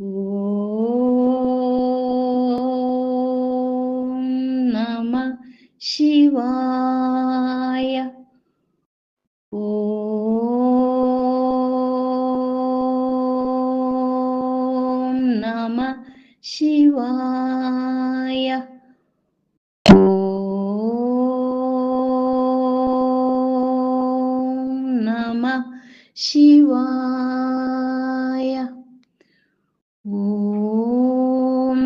ഓം നമ ശിവായ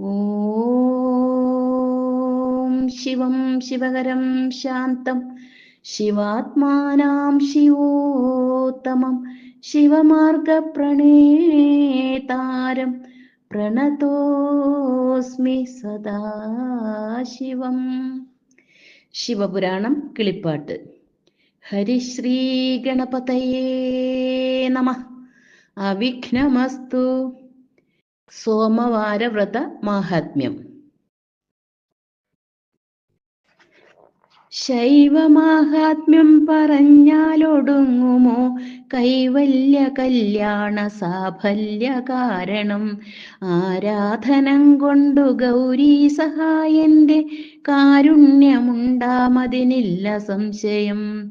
ഓം ശിവം ശിവകരം ശാന്തം. ശിവാത്മാനാം ശിവോത്തമം. ശിവമാർഗപ്രണേതാരം. പ്രണതോസ്മി സദാ ശിവം. ശിവപുരാണം കിളിപ്പാട്ട്. ഹരിശ്രീ ഗണപതയേ നമ. അവിഘ്നമസ്തു. സോമവാരവ്രത മാഹാത്മ്യം. ശൈവമാഹാത്മ്യം പറഞ്ഞാലൊടുങ്ങുമോ? കൈവല്യ കല്യാണ സാഫല്യ കാരണം. ആരാധനം കൊണ്ടു ഗൗരി സഹായന്റെ കാരുണ്യമുണ്ടാമതിനില്ല സംശയം.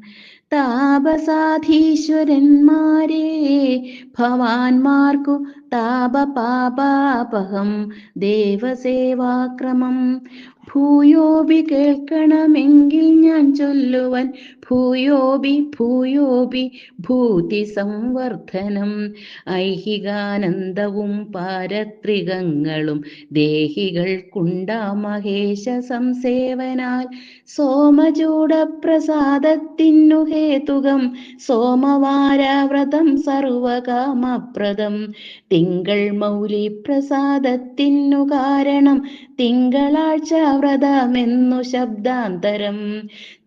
താപസാധീശ്വരന്മാരെ ഭവാന്മാർക്കു താപപാപാപഹം ദേവസേവാക്രമം. ഭൂയോബി കേൾക്കണമെങ്കിൽ ഞാൻ ചൊല്ലുവൻ ഭൂയോബി ഭൂയോബി ഭൂതി സംവർദ്ധനം ഐഹികാനന്ദവും പാരത്രികങ്ങളും ദേഹികൾക്കുണ്ടാ മഹേശ സംസേവനാൽ. സോമചൂടപ്രസാദത്തിനു ഹേതുകം സോമവാരാവ്രതം സർവകാമപ്രദം. തിങ്കൾ മൗലി പ്രസാദത്തിനു കാരണം തിങ്കളാഴ്ച വ്രതമെന്നു ശബ്ദാന്തരം.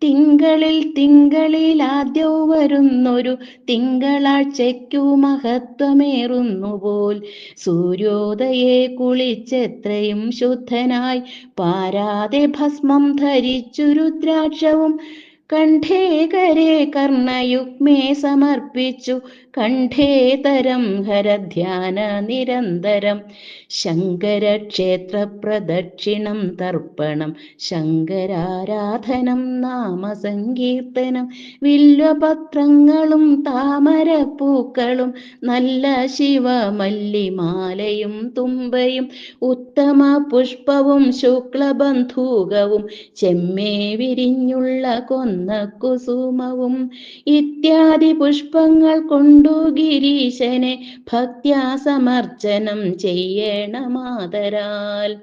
തിങ്കളിൽ തിങ്കളിൽ ആദ്യവും വരുന്നൊരു തിങ്കളാഴ്ചയ്ക്കു മഹത്വമേറുന്നുപോൽ. സൂര്യോദയെ കുളിച്ചെത്രയും ശുദ്ധനായി പാരാതെ ഭസ്മം ധരിച്ചു രുദ്രാക്ഷവും കണ്ഠേകരെ കർണയുഗ്മേ സമർപ്പിച്ചു കണ്ഠേതരം ഹരധ്യാന നിരന്തരം. ശങ്കരക്ഷേത്ര പ്രദക്ഷിണം തർപ്പണം. ശങ്കരാരാധനം നാമസങ്കീർത്തനം. വില്വപത്രങ്ങളും താമരപ്പൂക്കളും. നല്ല ശിവമല്ലിമാലയും തുമ്പയും. ഉത്തമ പുഷ്പവും ശുക്ലബന്ധൂകവും. ചെമ്മേ വിരിഞ്ഞുള്ള കൊന്ന കുസുമവും. ഇത്യാദി പുഷ്പങ്ങൾ കൊണ്ടു ഗിരീശനെ ഭക്ത്യാസമർച്ചനം ചെയ്യണമാതരാൽ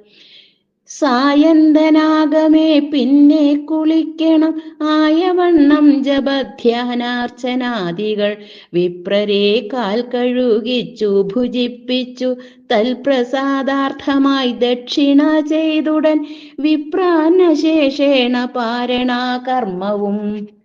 സായന്തനാഗമേ പിന്നെ കുളിക്കണം. ആയവണ്ണം ജപധ്യാനാർച്ചനാദികൾ വിപ്രരെ കാൽ കഴുകിച്ചു ഭുജിപ്പിച്ചു തൽപ്രസാദാർത്ഥമായി ദക്ഷിണ ചെയ്തുടൻ വിപ്രാന്നശേഷേണ പാരണാകർമ്മവും.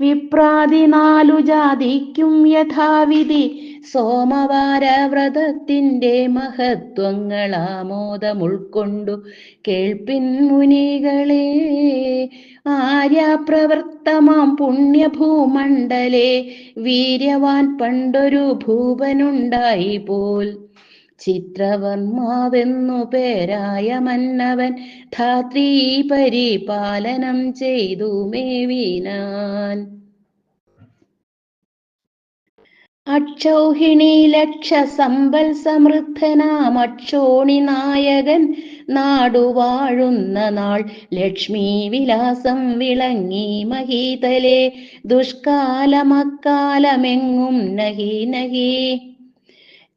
വിപ്രാതി നാലു ജാതിക്കും യഥാവിധി. സോമവാരവ്രതത്തിന്റെ മഹത്വങ്ങൾ ആമോദം ഉൾക്കൊണ്ടു കേൾപ്പിൻ മുനികളെ. ആര്യപ്രവർത്തമാം പുണ്യഭൂമണ്ഡലേ. വീര്യവാൻ പണ്ടൊരു ഭൂപനുണ്ടായി പോൽ. ചിത്രവർമാവെന്നു പേരായ മന്നവൻ ധാത്രീ പരിപാലനം ചെയ്തു മേവിനാൻ അക്ഷൗഹിണി ലക്ഷ സമ്പൽ സമൃദ്ധനാം അക്ഷോണി നായകൻ നാടുവാഴുന്ന നാൾ ലക്ഷ്മി വിലാസം വിളങ്ങി മഹീതലെ ദുഷ്കാലമക്കാലമെങ്ങും നഹി നഹി.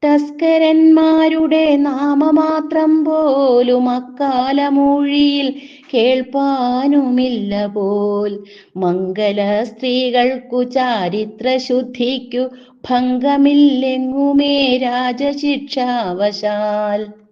തസ്കരന്മാരുടെ നാമമാത്രം പോലും അക്കാലമൂഴിയിൽ കേൾപ്പാനുമില്ല പോൽ. മംഗല സ്ത്രീകൾക്കു ചാരിത്ര ശുദ്ധിക്കു ഭംഗമില്ലെങ്ങുമേ രാജശിക്ഷാവശാൽ.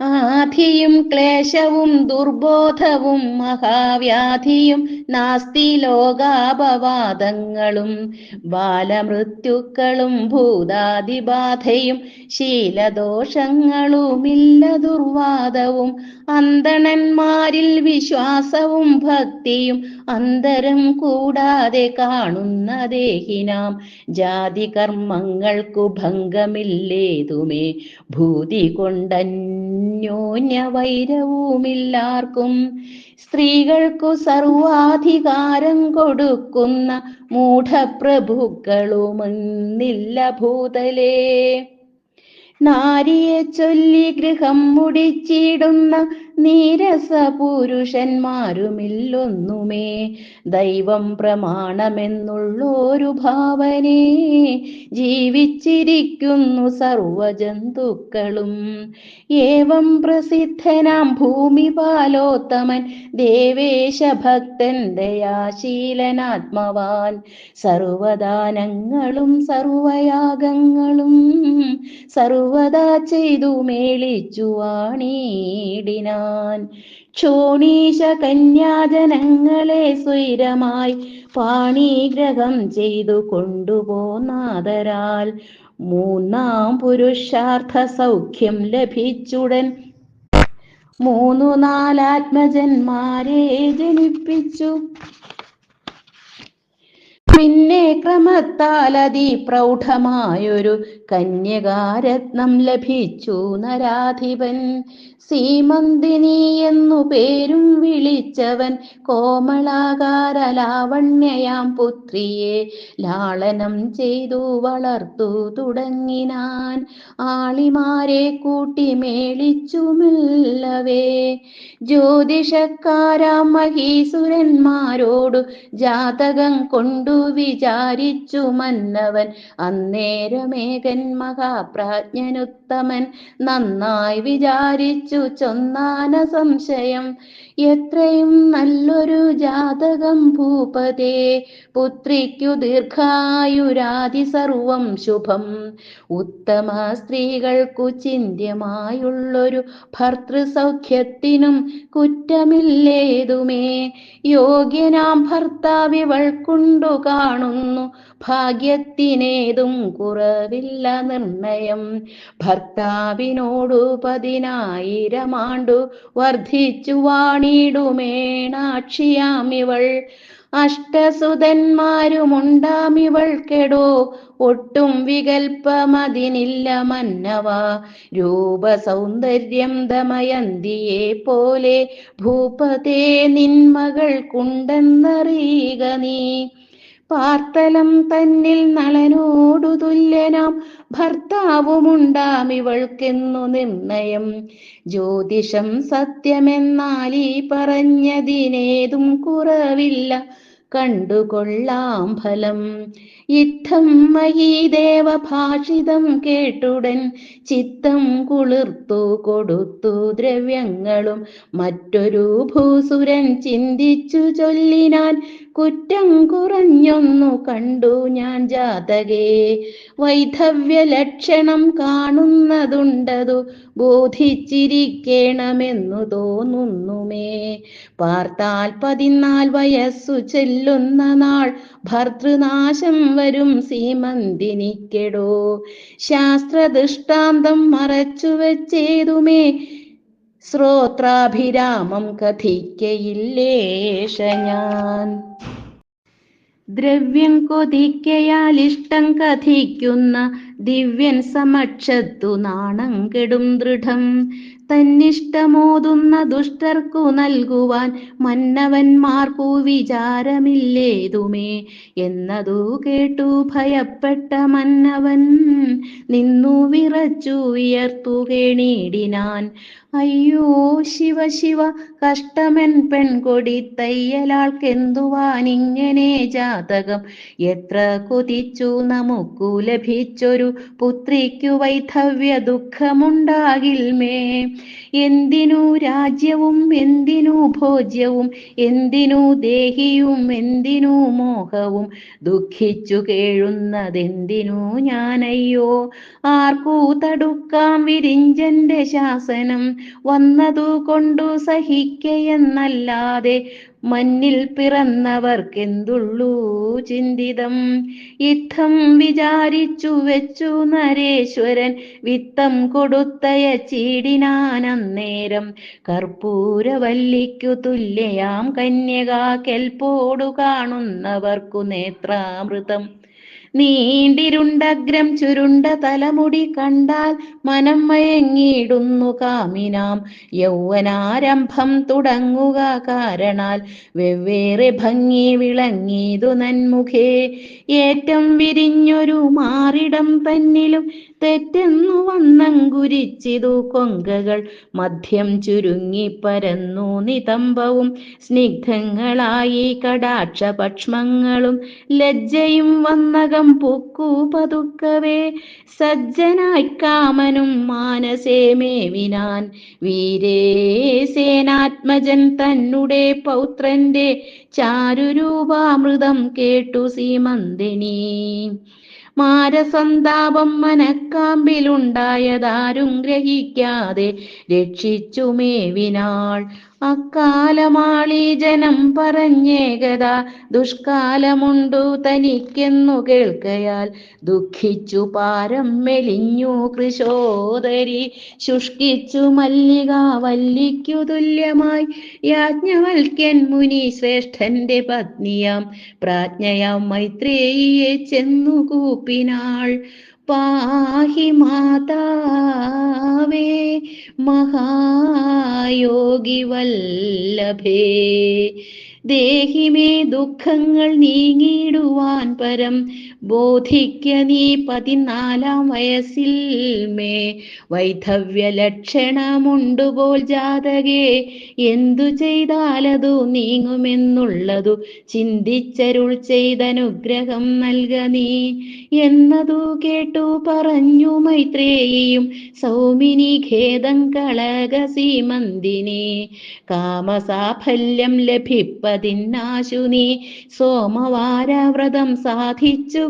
ആധിയും ക്ലേശവും ദുർബോധവും മഹാവ്യാധിയും നാസ്തി ലോകാപവാദങ്ങളും ബാലമൃത്യുക്കളും ഭൂതാദിബാധയും ശീലദോഷങ്ങളുമില്ല ദുർവാദവും അന്തണന്മാരിൽ വിശ്വാസവും ഭക്തിയും അന്തരം കൂടാതെ കാണുന്ന ദേഹിനാം ജാതി കർമ്മങ്ങൾക്കു ഭംഗമില്ലേതുമേ. ഭൂതി കൊണ്ടന്യോന്യ വൈരവുമില്ലാർക്കും സ്ത്രീകൾക്കു സർവാധികാരം കൊടുക്കുന്ന മൂഢപ്രഭുക്കളുമെന്നില്ല ഭൂതലേ. നാരിയെ ചൊല്ലി ഗൃഹം മുടിച്ചിടുന്ന നീരസ പുരുഷന്മാരുമില്ലൊന്നുമേ ദൈവം പ്രമാണമെന്നുള്ളൊരു ഭാവനേ. ജീവിച്ചിരിക്കുന്നു സർവജന്തുക്കളും ഏവം പ്രസിദ്ധനാം ഭൂമിപാലോത്തമൻ ദേവേശഭക്തൻ ദയാശീലനാത്മവാൻ. സർവദാനങ്ങളും സർവയാഗങ്ങളും സർവദാ ചെയ്തു മേളിച്ചു ക്ഷോണീശ കന്യാജനങ്ങളെ സ്വൈരമായി പാണിഗ്രഹം ചെയ്തു കൊണ്ടുപോന്നാദരാൽ മൂന്നാം പുരുഷാർത്ഥ സൗഖ്യം ലഭിച്ചുടൻ. മൂന്നു നാലാത്മജന്മാരെ ജനിപ്പിച്ചു. പിന്നെ ക്രമത്താൽ അതിപ്രൗഢമായൊരു കന്യകാരത്നം ലഭിച്ചു നരാധിപൻ. സീമന്തിനി എന്നു പേരും വിളിച്ചവൻ കോമളാകാര ലാവണ്യയാം പുത്രിയെ. ലാളനം ചെയ്തു വളർത്തു തുടങ്ങിനാൻ ആളിമാരെ കൂട്ടി മേളിച്ചു മെല്ലവേ. ജ്യോതിഷക്കാരാം മഹീസുരന്മാരോടു ജാതകം കൊണ്ടു വിചാരിച്ചു മന്നവൻ. അന്നേരമേകൻ മഹാപ്രാജ്ഞനുത്തമൻ നന്നായി വിചാരിച്ചു ചൊന്നാന സംശയം him. എത്രയും നല്ലൊരു ജാതകം ഭൂപതേ. പുത്രിക്കു ദീർഘായുരാതി സർവം ശുഭം. ഉത്തമ സ്ത്രീകൾക്കു ചിന്യമായുള്ളൊരു ഭർത്തൃസൗഖ്യത്തിനും കുറ്റമില്ലേതുമേ. യോഗ്യനാം ഭർത്താവിവൾക്കുണ്ടു കാണുന്നു. ഭാഗ്യത്തിനേതും കുറവില്ല നിർണയം. ഭർത്താവിനോടു പതിനായിരമാണ്ടു വർദ്ധിച്ചു വർദ്ധിച്ചു വാണിടുമേണാക്ഷിയാമിവൾ അഷ്ടസുതന്മാരുമുണ്ടാമിവൾക്കെടോ ഒട്ടും വികൽപ്പമതിനില്ല മന്നവ. രൂപ സൗന്ദര്യം ദമയന്തിയെ പോലെ ഭൂപതേ നിന്മകൾക്കുണ്ടെന്നറിയുക നീ. പാർത്തലം തന്നിൽ നളനോടു തുല്യനാം ഭർത്താവുമുണ്ടാമിവൾക്കെന്നു നിർണയം. ജ്യോതിഷം സത്യമെന്നാൽ ഈ പറഞ്ഞതിനേതും കുറവില്ല. കണ്ടുകൊള്ളാം ഫലം. ഇത്തം മഹീദേവ ഭാഷിതം കേട്ടുടൻ ചിത്തം കുളിർത്തു കൊടുത്തു ദ്രവ്യങ്ങളും മറ്റൊരു ഭൂസുരൻ ചിന്തിച്ചു ചൊല്ലിനാൻ കുറ്റം കുറഞ്ഞൊന്നു കണ്ടു ഞാൻ ജാതകേ. വൈധവ്യ ലക്ഷണം കാണുന്നതുണ്ടതു ബോധിച്ചിരിക്കണമെന്നു തോന്നുന്നുമേ. പാർത്താൽ പതിനാൽ വയസ്സു ചെല്ലുന്ന നാൾ ഭർതൃനാശം വരും സീമന്തിനിക്കെടോ. ശാസ്ത്രദൃഷ്ടാന്തം മറച്ചു വെച്ചേതുമേ ശ്രോത്രാഭിരാമം കഥിക്കയില്ലേഷ ഞാൻ. ദ്രവ്യം കൊതിക്കയാൽ ഇഷ്ടം കഥിക്കുന്ന ദിവ്യൻ സമക്ഷത്തു നാണം കെടും ദൃഢം. തന്നിഷ്ടമോതുന്ന ദുഷ്ടർക്കു നൽകുവാൻ മന്നവന്മാർക്കു വിചാരമില്ലേതുമേ? എന്നതു കേട്ടു ഭയപ്പെട്ട മന്നവൻ നിന്നു വിറച്ചു ഉയർത്തു കേണിടിനാൻ അയ്യോ ശിവ ശിവ കഷ്ടമൻ പെൺകൊടി തയ്യലാൾക്കെന്തുവാനിങ്ങനെ ജാതകം? എത്ര കൊതിച്ചു നമുക്കു ലഭിച്ചൊരു പുത്രിക്കു വൈധവ്യ ദുഃഖമുണ്ടാകിൽമേ എന്തിനു രാജ്യവും എന്തിനു ഭോജ്യവും എന്തിനു ദേഹിയും എന്തിനു മോഹവും? ദുഃഖിച്ചു കേഴുന്നതെന്തിനു ഞാനയ്യോ? ആർക്കു തടുക്കാം വിരിഞ്ചന്റെ ശാസനം? വന്നതു കൊണ്ടു സഹിക്കയെന്നല്ലാതെ മണ്ണിൽ പിറന്നവർക്കെന്തുള്ളൂ ചിന്തിതം? യുദ്ധം വിചാരിച്ചു വെച്ചു നരേശ്വരൻ വിത്തം കൊടുത്തയ ചീടിനാനന്നേരം കർപ്പൂരവല്ലിക്കു തുല്യയാം കന്യകാ കെൽപ്പോടു കാണുന്നവർക്കു നേത്രാമൃതം. നീണ്ടിരുണ്ടഗ്രം ചുരുണ്ട തലമുടി കണ്ടാൽ മനം മയങ്ങിയിടുന്നു കാമിനാം. യൗവനാരംഭം തുടങ്ങുക കാരണാൽ വെവ്വേറെ ഭംഗി വിളങ്ങിയതു നന്മുഖേ. ഏറ്റം വിരിഞ്ഞൊരു മാറിടം തന്നിലും തെറ്റെന്നു വന്നങ്കുരിച്ചിതു കൊങ്കകൾ. മധ്യം ചുരുങ്ങി പരന്നു നിതംബവും സ്നിഗ്ധങ്ങളായി കടാക്ഷ ഭക്ഷ്മങ്ങളും ലജ്ജയും വന്നകം പൊക്കൂ പതുക്കവേ. സജ്ജനായി കാമനും മാനസേ മേവിനാൻ. വീരേ സേനാത്മജൻ തന്നുടെ പൗത്രന്റെ. ചാരുരൂപാമൃതം കേട്ടു സീമന്തിനി. മാരസന്താപം മനക്കാമ്പിലുണ്ടായതാരും ഗ്രഹിക്കാതെ രക്ഷിച്ചു മേവിനാൾ അക്കാലമാളി ജനം പറഞ്ഞേകത ദുഷ്കാലമുണ്ടു തനിക്കെന്നു കേൾക്കയാൽ ദുഃഖിച്ചു പാരം മെലിഞ്ഞു കൃശോദരി ശുഷ്കിച്ചു മല്ലിക വല്ലിക്കു തുല്യമായി യാജ്ഞവൽക്യൻ മുനി ശ്രേഷ്ഠന്റെ പത്നിയാം പ്രാജ്ഞയാം മൈത്രേയിയെ ചെന്നു കൂപ്പിനാൾ പാഹി മാതാവേ മഹായോഗി വല്ലഭേ. ദേഹിമേ ദുഃഖങ്ങൾ നീങ്ങിടുവാൻ പരം ബോധിക്ക നീ പതിനാലാം വയസ്സിൽ മേ. വൈധവ്യ ലക്ഷണമുണ്ടുപോൽ ജാതകേ എന്തു ചെയ്താലതു നീങ്ങുമെന്നുള്ളതു ചിന്തിച്ചരുൾ ചെയ്തനുഗ്രഹം നൽക നീ. എന്നതു കേട്ടു പറഞ്ഞു മൈത്രേയിയും സൗമിനി ഖേദം കളക സീമന്തിനെ. കാമസാഫല്യം ലഭിപ്പതിന്നാശുനി സോമവാര സോമവാരവ്രതം സാധിച്ചു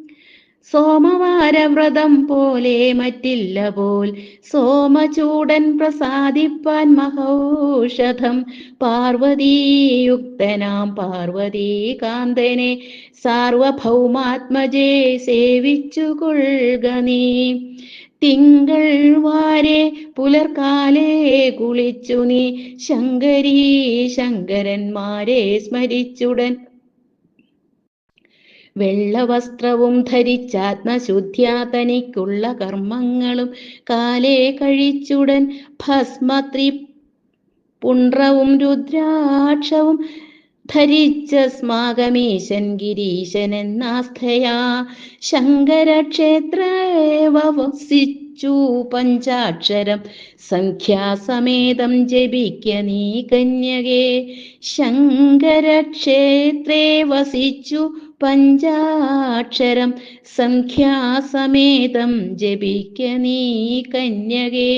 സോമവാരവ്രതം പോലെ മറ്റില്ല പോൽ. സോമചൂടൻ പ്രസാദിപ്പാൻ മഹൌഷധം. പാർവതീയുക്തനാം പാർവതീകാന്തനെ സാർവഭൗമാത്മജേ സേവിച്ചു കൊള്ളുക നീ. തിങ്കൾ വാരെ പുലർക്കാലേ കുളിച്ചു നീ. ശങ്കരീ ശങ്കരന്മാരെ സ്മരിച്ചുടൻ വെള്ളവസ്ത്രവും ധരിച്ചാത്മശുദ്ധ്യാ തനിക്കുള്ള കർമ്മങ്ങളും കാലേ കഴിച്ചുടൻ ഭസ്മത്രി പുണ്ട്രവും രുദ്രാക്ഷവും ധരിച്ച സ്മാകമീശൻ ഗിരീശൻ എന്നാസ്ഥയാ. ശങ്കരക്ഷേത്രേവ വസിച്ചു പഞ്ചാക്ഷരം സംഖ്യാസമേതം ജപിക്ക നീ കന്യകേ. ശങ്കരക്ഷേത്രേ വസിച്ചു പഞ്ചാക്ഷരം സംഖ്യാസമേതം ജപിക്ക നീ കന്യകേ.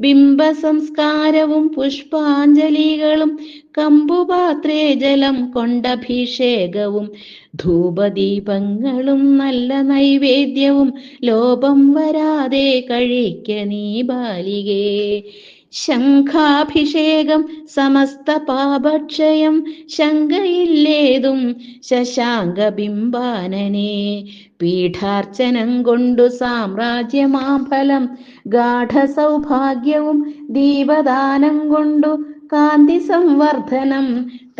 ബിംബസംസ്കാരവും പുഷ്പാഞ്ജലികളും കമ്പുപാത്രേ ജലം കൊണ്ടഭിഷേകവും ധൂപദീപങ്ങളും നല്ല നൈവേദ്യവും ലോപം വരാതെ കഴിക്ക നീ ബാലികേ. ശംഖാഭിഷേകം സമസ്ത പാപക്ഷയം ശങ്കയില്ലേതും ശശാങ്ക ബിംബാനനെ പീഠാർച്ചനം കൊണ്ടു സാമ്രാജ്യമാഫലം ഗാഠസൗഭാഗ്യവും ദീപദാനം കൊണ്ടു കാന്തി സംവർദ്ധനം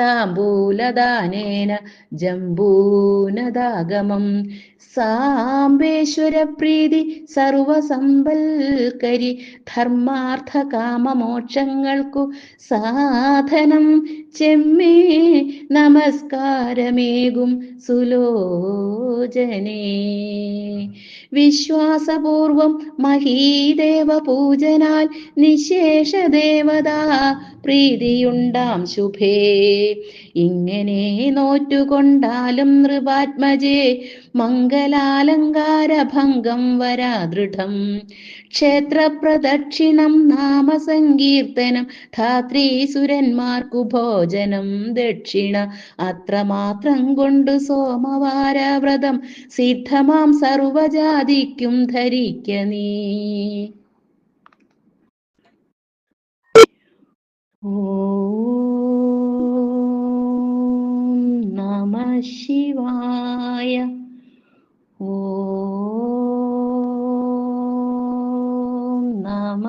താമ്പൂലദാനേന ജംബൂനദാഗമം. സാംബേശ്വര പ്രീതി സർവസമ്പൽക്കരി ധർമാർത്ഥ കാമമോക്ഷങ്ങൾക്കു സാധനം. ചെമ്മേ നമസ്കാരമേകും സുലോചനേ. വിശ്വാസപൂർവം മഹീദേവ പൂജനാൽ നിശേഷ ദേവതാ പ്രീതിയുണ്ടാം ശുഭേ. ഇങ്ങനെ നോറ്റുകൊണ്ടാലും നൃപാത്മജേ മംഗലാലങ്കാര ഭംഗം വരാദൃഢം. ക്ഷേത്രപ്രദക്ഷിണം നാമസങ്കീർത്തനം ധാത്രീസുരന്മാർക്കു ഭോജനം ദക്ഷിണ അത്രമാത്രം കൊണ്ട് സോമവാരവ്രതം സിദ്ധമാം സർവജാതിക്കും ധരിക്ക നീ. ഓം നമ ശിവായ ഓം നമ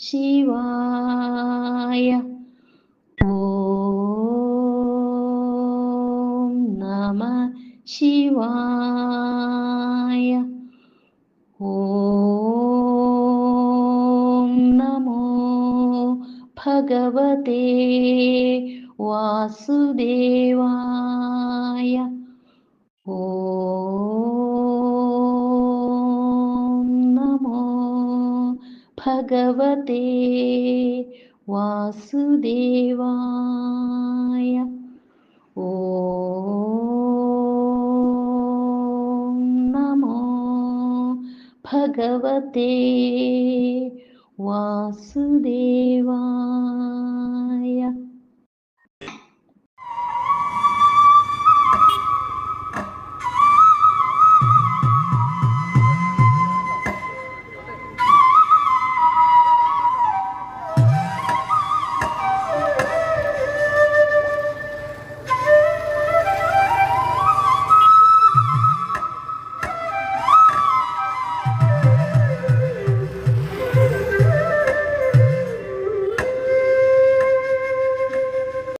ശിവായ ഓം നമ ശിവായ ഓം നമോ ഭഗവതേ ഓം നമോ ഭഗവതേ വാസുദേവായ. ഓം നമോ ഭഗവതേ വാസുദേവായ.